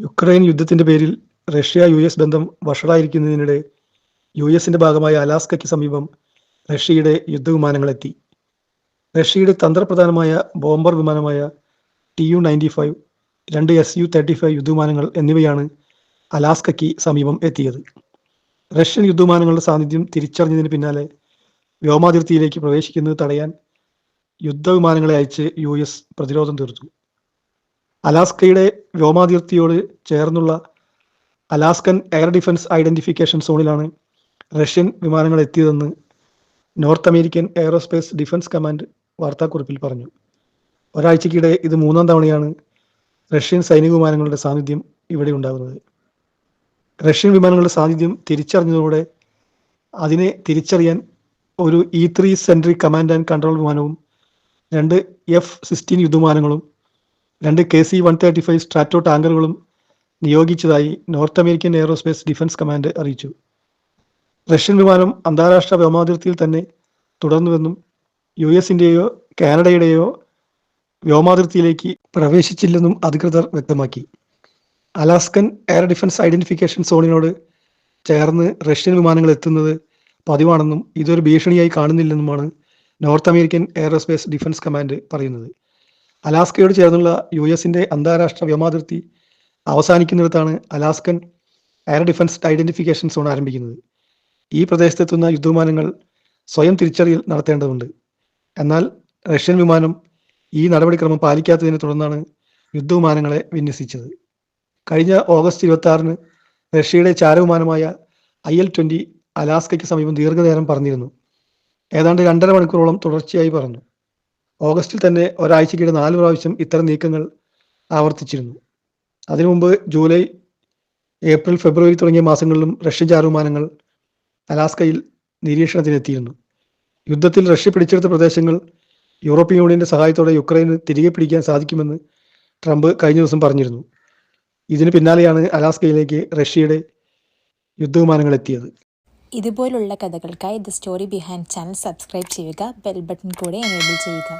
Ukraine യുദ്ധത്തിന്റെ പേരിൽ Russia U S ബന്ധം വഷളായിരിക്കുന്നതിനിടെ യു എസിന്റെ ഭാഗമായ അലാസ്കയ്ക്ക് സമീപം റഷ്യയുടെ യുദ്ധവിമാനങ്ങളെത്തി. റഷ്യയുടെ തന്ത്രപ്രധാനമായ ബോംബർ വിമാനമായ ടി യു നയന്റി ഫൈവ് രണ്ട് എസ് യു തേർട്ടി ഫൈവ് യുദ്ധവിമാനങ്ങൾ എന്നിവയാണ് അലാസ്കയ്ക്ക് സമീപം എത്തിയത്. റഷ്യൻ യുദ്ധവിമാനങ്ങളുടെ സാന്നിധ്യം തിരിച്ചറിഞ്ഞതിന് പിന്നാലെ വ്യോമാതിർത്തിയിലേക്ക് പ്രവേശിക്കുന്നത് തടയാൻ യുദ്ധവിമാനങ്ങളെ അയച്ച് യു എസ് പ്രതിരോധം തീർത്തു. അലാസ്കയുടെ വ്യോമാതിർത്തിയോട് ചേർന്നുള്ള അലാസ്കൻ എയർ ഡിഫൻസ് ഐഡന്റിഫിക്കേഷൻ സോണിലാണ് റഷ്യൻ വിമാനങ്ങൾ എത്തിയതെന്ന് North American aerospace defence command വാർത്താക്കുറിപ്പിൽ പറഞ്ഞു. ഒരാഴ്ചക്കിടെ ഇത് മൂന്നാം തവണയാണ് റഷ്യൻ സൈനിക വിമാനങ്ങളുടെ സാന്നിധ്യം ഇവിടെ ഉണ്ടാകുന്നത്. റഷ്യൻ വിമാനങ്ങളുടെ സാന്നിധ്യം തിരിച്ചറിഞ്ഞതോടെ അതിനെ തിരിച്ചറിയാൻ ഒരു E three sentry command and control വിമാനവും രണ്ട് എഫ് സിക്സ്റ്റീൻ യുദ്ധവിമാനങ്ങളും രണ്ട് K C one thirty five സ്ട്രാറ്റോ ടാങ്കറുകളും നിയോഗിച്ചതായി North American aerospace defence command അറിയിച്ചു. റഷ്യൻ വിമാനം അന്താരാഷ്ട്ര വ്യോമാതിർത്തിയിൽ തന്നെ തുടർന്നുവെന്നും യു എസിന്റെയോ കാനഡയുടെയോ വ്യോമാതിർത്തിയിലേക്ക് പ്രവേശിച്ചില്ലെന്നും അധികൃതർ വ്യക്തമാക്കി. അലാസ്കൻ എയർ ഡിഫൻസ് ഐഡന്റിഫിക്കേഷൻ സോണിനോട് ചേർന്ന് റഷ്യൻ വിമാനങ്ങൾ എത്തുന്നത് പതിവാണെന്നും ഇതൊരു ഭീഷണിയായി കാണുന്നില്ലെന്നുമാണ് North American aerospace defence command പറയുന്നത്. അലാസ്കയോട് ചേർന്നുള്ള യു എസിന്റെ അന്താരാഷ്ട്ര വ്യോമാതിർത്തി അവസാനിക്കുന്നിടത്താണ് Alaskan air defence identification zone ആരംഭിക്കുന്നത്. ഈ പ്രദേശത്തെത്തുന്ന യുദ്ധവിമാനങ്ങൾ സ്വയം തിരിച്ചറിയൽ നടത്തേണ്ടതുണ്ട്. എന്നാൽ റഷ്യൻ വിമാനം ഈ നടപടിക്രമം പാലിക്കാത്തതിനെ തുടർന്നാണ് യുദ്ധവിമാനങ്ങളെ വിന്യസിച്ചത്. കഴിഞ്ഞ ഓഗസ്റ്റ് ഇരുപത്തി ആറിന് റഷ്യയുടെ ചാരവിമാനമായ ഐ എൽ ട്വന്റി അലാസ്കയ്ക്ക് സമീപം ദീർഘനേരം പറഞ്ഞിരുന്നു. ഏതാണ്ട് രണ്ടര മണിക്കൂറോളം തുടർച്ചയായി പറഞ്ഞു. ഓഗസ്റ്റിൽ തന്നെ ഒരാഴ്ചക്കിടെ നാല് പ്രാവശ്യം ഇത്തരം നീക്കങ്ങൾ ആവർത്തിച്ചിരുന്നു. അതിനു മുമ്പ് ജൂലൈ ഏപ്രിൽ ഫെബ്രുവരി തുടങ്ങിയ മാസങ്ങളിലും റഷ്യൻ ചാരവിമാനങ്ങൾ അലാസ്കയിൽ നിരീക്ഷണത്തിനെത്തിയിരുന്നു. യുദ്ധത്തിൽ റഷ്യ പിടിച്ചെടുത്ത പ്രദേശങ്ങൾ യൂറോപ്യൻ യൂണിയന്റെ സഹായത്തോടെ യുക്രൈന് തിരികെ പിടിക്കാൻ സാധിക്കുമെന്ന് ട്രംപ് കഴിഞ്ഞ ദിവസം പറഞ്ഞിരുന്നു. ഇതിന് പിന്നാലെയാണ് അലാസ്കയിലേക്ക് റഷ്യയുടെ യുദ്ധവിമാനങ്ങൾ എത്തിയത്. ഇതുപോലുള്ള കഥകൾക്കായി the story behind channel subscribe ചെയ്യുക ബെൽ ബട്ടൺ കൂടെ എനേബിൾ ചെയ്യുക.